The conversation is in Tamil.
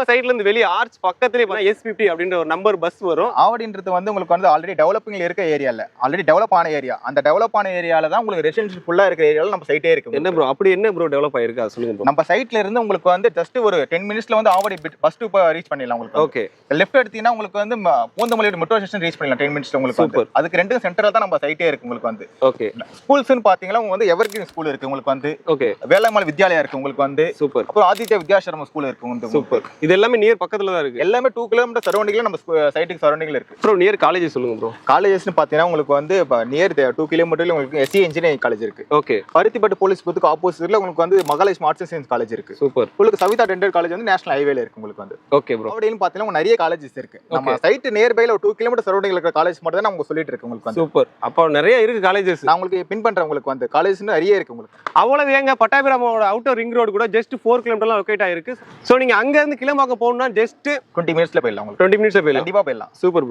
நம்ம சைடுல இருந்து வெளியே ஆர்ச் பக்கத்துலேயே எஸ் பிப்டி அப்படின்ற ஒரு நம்பர் பஸ் வரும். ஆவடின்றது வந்து உங்களுக்கு வந்து ஆல்ரெடி டெவலப்பிங்ல இருக்க ஏரியா இல்ல ஆல்ரெடி டெவலப் ஆன ஏரியா அந்த டெவலப் ஆன ஏரியால தான் உங்களுக்கு ரெசிடென்ஷியல் ஃபுல்லா இருக்கிற ஏரியால நம்ம சைட்டே இருக்கு. என்ன ப்ரோ அப்படி என்ன ப்ரோ டெவலப் ஆயிருக்கு? அது சொல்லுங்க நம்ம சைட்ல இருந்து உங்களுக்கு வந்து ஜஸ்ட் ஒரு டென் மினிட்ஸ்ல வந்து ஆவடி பஸ் ஸ்டாப் ரீச் பண்ணிடலாம் உங்களுக்கு ஓகே லெஃப்ட் எடுத்தீங்கன்னா உங்களுக்கு வந்து ம- பூந்தமல்லி மெட்ரோ ஸ்டேஷன் ரீச் பண்ணிடலாம் டென் மினிட்ஸ்ல உங்களுக்கு வந்து. Super. அதுக்கு ரெண்டு சென்டரா தான் நம்ம சைட்டே இருக்கு உங்களுக்கு வந்து. ஓகே ஸ்கூல்ஸ்னு பாத்தீங்கன்னா உங்களுக்கு வந்து எவர்கிரீன் ஸ்கூல் இருக்கு உங்களுக்கு வந்து. ஓகே வேளாண்மை வித்யாலயா இருக்கு உங்களுக்கு வந்து. சூப்பர் அப்புறம் ஆதித்ய வித்யாசரம் ஸ்கூல் இருக்கு உங்களுக்கு. சூப்பர் இது எல்லாமே நியர் பக்கத்துல தான் இருக்கு. எல்லாமே டூ கிலோமீட்டர் சரௌண்டிங்ல நம்ம சைட்டுக்கு சரௌண்டிங்ல இருக்கு. ப்ரோ நியர் காலேஜ் சொல்லுங்க ப்ரோ காலேஜஸ்னு பாத்தீங்கன்னா உங்களுக்கு வந்து நியர் டூ கிலோமீட்டர்ல உங்களுக்கு எஸ்சி இன்ஜினியரிங் காலேஜ் இருக்கு. ஓகே பருத்திப்பட்டு போலீஸ் புத்துக்கு ஆப்போசிட்ல உங்களுக்கு வந்து ஆர்ட்ஸ் அண்ட் சயின்ஸ் காலேஜ் இருக்கு. சூப்பர் உங்களுக்கு சவிதா டென்டல் காலேஜ் வந்து நேஷனல் ஹைவேல இருக்கு உங்களுக்கு வந்து. ஓகே ப்ரோ அப்படின்னு பாத்தீங்கன்னா உங்களுக்கு நிறைய காலேஜஸ் இருக்கு. நம்ம சைட் நியர்பைல ஒரு டூ கிலோமீட்டர் சரௌண்டிங்ல இருக்கிற காலேஜ் மட்டும் தான் நம்ம சொல்லிட்டு இருக்கு உங்களுக்கு சூப்பர் அப்போ நிறைய இருக்கு காலேஜஸ் நான் உங்களுக்கு பின் பண்றேன் உங்களுக்கு வந்து காலேஜ் நிறைய இருக்கு உங்களுக்கு. அவ்வளவு ஏங்க பட்டாபிராமோட அவுட்டர் ரிங் ரோடு கூட ஜஸ்ட் ஃபோர் கிலோமீட்டர்லாம் லொக்கேட் ஆயிருக்கு. ஸோ நீங்க அங்க இருந்து கிளம்பாக்கம் போகணும்னா ஜஸ்ட் டுவெண்ட்டி மினிட்ஸ்ல போயிடலாம் உங்களுக்கு. டுவெண்ட்டி மினிட்ஸ் போயிடலாம். கண்டிப்பா போயிடலாம். Super bro